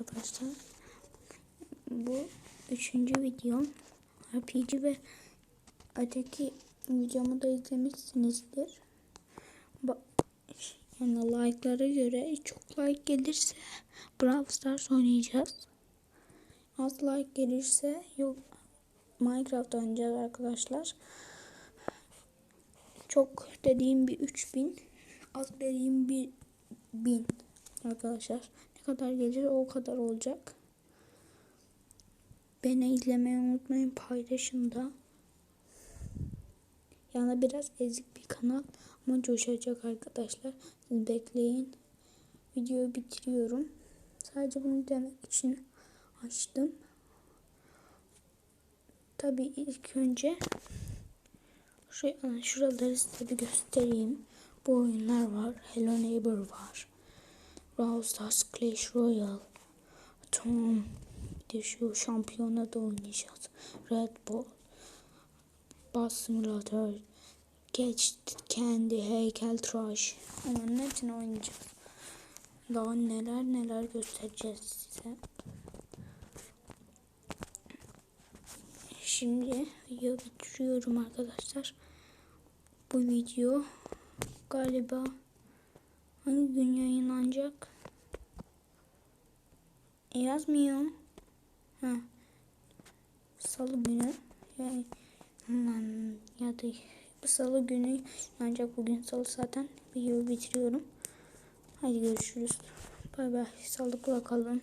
arkadaşlar. Bu üçüncü videom. RPG ve öteki videomu da izlemişsinizdir. Ba- Yani like'lara göre çok like gelirse Brawl Stars oynayacağız. Az like gelirse yok Minecraft oynayacağız arkadaşlar. Çok dediğim bir 3000 az dediğim bir 1000 arkadaşlar. Kadar gelir o kadar olacak. Beni izlemeyi unutmayın paylaşın da. Yani biraz ezik bir kanal ama coşacak arkadaşlar. Siz bekleyin. Videoyu bitiriyorum. Sadece bunu demek için açtım. Tabii ilk önce şu, şuraları size bir göstereyim. Bu oyunlar var. Hello Neighbor var. Brawl Stars Clash Royale. Tom. Bir de şu şampiyona da oynayacağız. Red Bull. Bus Simulator. Catch Candy. Heykel Trash. Onların hepsini oynayacağız. Daha neler neler göstereceğiz size. Şimdi video bitiriyorum arkadaşlar. Bu video galiba hangi gün yayınlanacak? E, yazmıyor. Ha. Salı günü yani ya da bu salı günü ancak bugün salı zaten videoyu bitiriyorum. Hadi görüşürüz. Bay bay. Sağlıkla kalın.